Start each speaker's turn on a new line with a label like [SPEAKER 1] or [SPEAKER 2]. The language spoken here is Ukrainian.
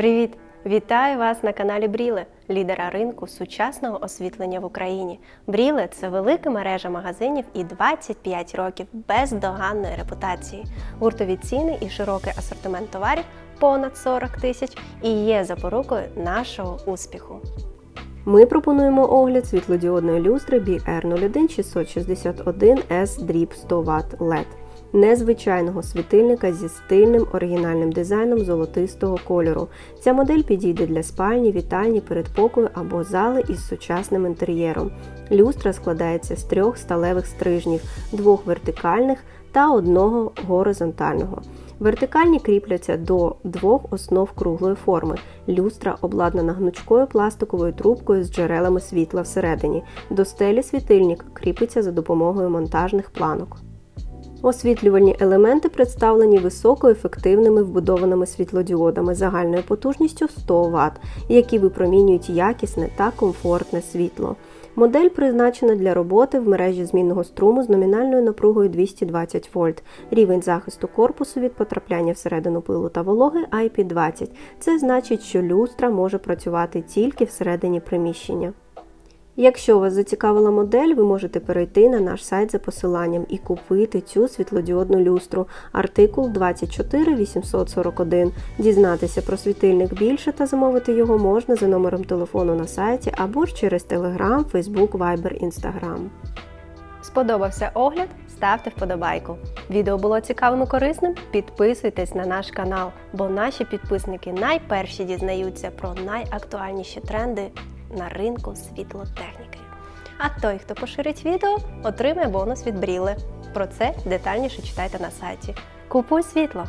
[SPEAKER 1] Привіт! Вітаю вас на каналі Бріле, лідера ринку сучасного освітлення в Україні. Бріле це велика мережа магазинів і 25 років бездоганної репутації. Гуртові ціни і широкий асортимент товарів понад 40 тисяч і є запорукою нашого успіху. Ми пропонуємо огляд світлодіодної люстри BR01 661 S дріб 100 Вт LED. Незвичайного світильника зі стильним оригінальним дизайном золотистого кольору. Ця модель підійде для спальні, вітальні, передпокою або зали із сучасним інтер'єром. Люстра складається з трьох сталевих стрижнів, двох вертикальних та одного горизонтального. Вертикальні кріпляться до двох основ круглої форми. Люстра обладнана гнучкою пластиковою трубкою з джерелами світла всередині. До стелі світильник кріпиться за допомогою монтажних планок. Освітлювальні елементи представлені високоефективними вбудованими світлодіодами загальною потужністю 100 Вт, які випромінюють якісне та комфортне світло. Модель призначена для роботи в мережі змінного струму з номінальною напругою 220 вольт. Рівень захисту корпусу від потрапляння всередину пилу та вологи IP20. Це значить, що люстра може працювати тільки всередині приміщення. Якщо вас зацікавила модель, ви можете перейти на наш сайт за посиланням і купити цю світлодіодну люстру, артикул 24841. Дізнатися про світильник більше та замовити його можна за номером телефону на сайті або ж через Telegram, Facebook, Viber, Instagram. Сподобався огляд? Ставте вподобайку. Відео було цікавим і корисним? Підписуйтесь на наш канал, бо наші підписники найперші дізнаються про найактуальніші тренди на ринку світлотехніки. А той, хто поширить відео, отримає бонус від Бріли. Про це детальніше читайте на сайті. Купуй світло!